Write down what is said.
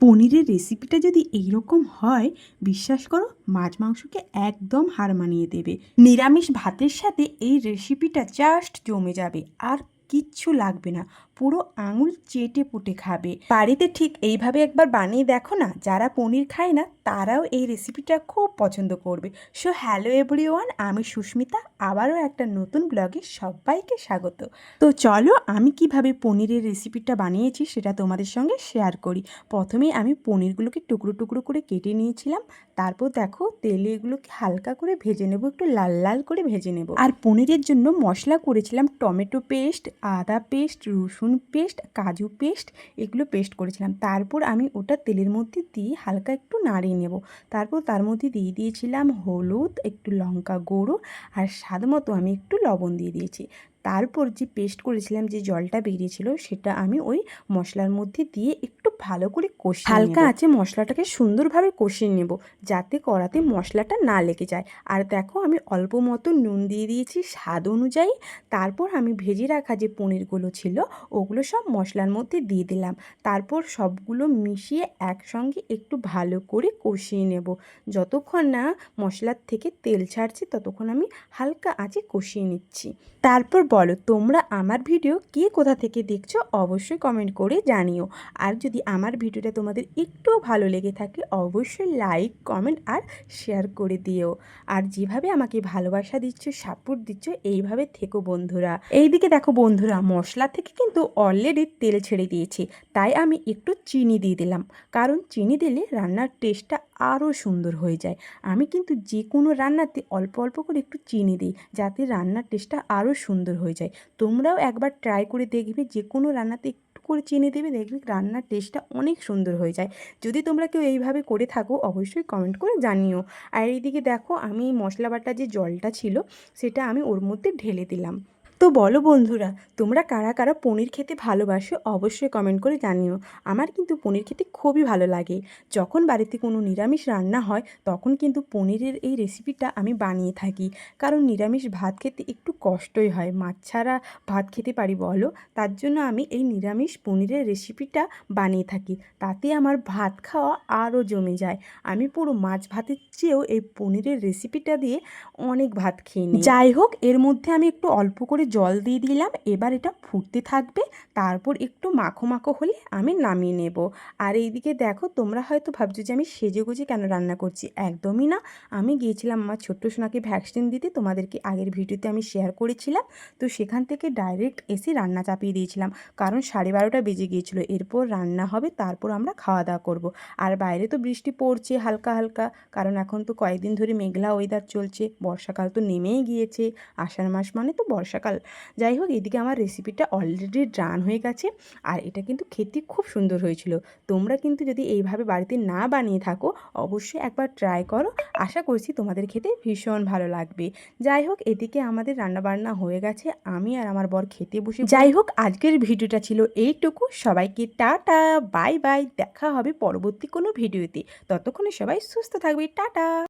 পনিরের রেসিপিটা যদি এইরকম হয়, বিশ্বাস করো, মাছ মাংসকে একদম হার মানিয়ে দেবে। নিরামিষ ভাতের সাথে এই রেসিপিটা জাস্ট জমে যাবে, আর কিচ্ছু লাগবে না। পুরো আঙুল চেটে পুটে খাবে। বাড়িতে ঠিক এইভাবে একবার বানিয়ে দেখো না, যারা পনির খায় না, তারাও এই রেসিপিটা খুব পছন্দ করবে। সো হ্যালো এভরিওয়ান আমি সুস্মিতা, আবারও একটা নতুন ব্লগে সবাইকে স্বাগত। তো চলো, আমি কীভাবে পনিরের রেসিপিটা বানিয়েছি সেটা তোমাদের সঙ্গে শেয়ার করি। প্রথমেই আমি পনিরগুলোকে টুকরো টুকরো করে কেটে নিয়েছিলাম। তারপর দেখো, তেলে এগুলোকে হালকা করে ভেজে নেব, একটু লাল লাল করে ভেজে নেব। আর পনিরের জন্য মশলা করেছিলাম টমেটো পেস্ট, আদা পেস্ট, রসুন পেস্ট, কাজু পেস্ট এগুলো পেস্ট করেছিলাম। তারপর আমি ওটা তেলের মধ্যে দিয়ে হালকা একটু নাড়িয়ে নেব। তারপর তার মধ্যে দিয়ে দিয়েছিলাম হলুদ, একটু লঙ্কা গুঁড়ো আর স্বাদ মতো আমি একটু লবণ দিয়ে দিয়েছি। তারপর যে পেস্ট করেছিলাম, যে জলটা বেরিয়েছিল সেটা আমি ওই মশলার মধ্যে দিয়ে ভালো করে কষিয়ে হালকা আছে মশলাটাকে সুন্দরভাবে কষিয়ে নেব যাতে কড়াতে মশলাটা না লেগে যায়। আর দেখো আমি অল্প মতো নুন দিয়ে দিয়েছি স্বাদ অনুযায়ী। তারপর আমি ভেজে রাখা যে পনিরগুলো ছিল ওগুলো সব মশলার মধ্যে দিয়ে দিলাম। তারপর সবগুলো মিশিয়ে একসঙ্গে একটু ভালো করে কষিয়ে নেব। যতক্ষণ না মশলার থেকে তেল ছাড়ছে ততক্ষণ আমি হালকা আঁচে কষিয়ে নিচ্ছি। তারপর বলো তোমরা আমার ভিডিও কে কোথা থেকে দেখছ অবশ্যই কমেন্ট করে জানিও। আর যদি আমার ভিডিওটা তোমাদের একটু ভালো লেগে থাকে, অবশ্যই লাইক কমেন্ট আর শেয়ার করে দিও। আর যেভাবে আমাকে ভালোবাসা দিচ্ছ সাপোর্ট দিচ্ছ, এইভাবে থেকো বন্ধুরা। এইদিকে দেখো বন্ধুরা, মশলা থেকে কিন্তু অলরেডি তেল ছেড়ে দিয়েছে, তাই আমি একটু চিনি দিয়ে দিলাম। কারণ চিনি দিলে রান্নার টেস্টটা আরও সুন্দর হয়ে যায়। আমি কিন্তু যে কোনো রান্নাতে অল্প অল্প করে একটু চিনি দিই, যাতে রান্নার টেস্টটা আরও সুন্দর হয়ে যায়। তোমরাও একবার ট্রাই করে দেখবে যে কোনো রান্নাতে করে চিনি দেবে, দেখবে রান্নার টেস্টটা অনেক সুন্দর হয়ে যায়। যদি তোমরা কেউ এইভাবে করে থাকো, অবশ্যই কমেন্ট করে জানিও। আর এইদিকে দেখো, আমি মশলা বাটা যে জলটা ছিল, সেটা আমি ওর মধ্যে ঢেলে দিলাম। তো বলো বন্ধুরা, তোমরা কারা কারা পনির খেতে ভালোবাসো অবশ্যই কমেন্ট করে জানিও। আমার কিন্তু পনির খেতে খুবই ভালো লাগে। যখন বাড়িতে কোনো নিরামিষ রান্না হয়, তখন কিন্তু পনিরের এই রেসিপিটা আমি বানিয়ে থাকি। কারণ নিরামিষ ভাত খেতে একটু কষ্টই হয়। মাছ ছাড়া ভাত খেতে পারি বলো? তার জন্য আমি এই নিরামিষ পনিরের রেসিপিটা বানিয়ে থাকি। তাতে আমার ভাত খাওয়া আরও জমে যায়। আমি পুরো মাছ ভাতের চেয়েও এই পনিরের রেসিপিটা দিয়ে অনেক ভাত খেয়ে নিই। যাই হোক, এর মধ্যে আমি একটু অল্প করে জল দিয়ে দিলাম। এবার এটা ফুটতে থাকবে। তারপর একটু মাখো মাখো হলে আমি নামিয়ে নেব। আর এইদিকে দেখো, তোমরা হয়তো ভাবছ যে আমি সেজে গুজে কেন রান্না করছি? একদমই না। আমি গিয়েছিলাম আমার ছোট্ট সোনাকে ভ্যাকসিন দিতে। তোমাদেরকে আগের ভিডিওতে আমি শেয়ার করেছিলাম। তো সেখান থেকে ডাইরেক্ট এসে রান্না চাপিয়ে দিয়েছিলাম। কারণ সাড়ে বারোটা বেজে গিয়েছিল। এরপর রান্না হবে, তারপর আমরা খাওয়া দাওয়া করব। আর বাইরে তো বৃষ্টি পড়ছে হালকা হালকা। কারণ এখন তো কয়েকদিন ধরে মেঘলা ওয়েদার চলছে। বর্ষাকাল তো নেমেই গিয়েছে। আষাঢ় মাস মানে তো বর্ষাকাল। যাই হোক, এদিকে আমার রেসিপিটা অলরেডি ডান হয়ে গেছে। আর এটা কিন্তু খেতে খুব সুন্দর হয়েছিল। তোমরা কিন্তু যদি এইভাবে বাড়িতে না বানিয়ে থাকো, অবশ্যই একবার ট্রাই করো। আশা করছি তোমাদের খেতে ভীষণ ভালো লাগবে। যাই হোক, এদিকে আমাদের রান্নাবান্না হয়ে গেছে। আমি আর আমার বর খেতে বসে যাই হোক, আজকের ভিডিওটা ছিল এইটুকু। সবাইকে টাটা, বাই বাই। দেখা হবে পরবর্তী কোনো ভিডিওতে। ততক্ষণে সবাই সুস্থ থাকবে। টাটা!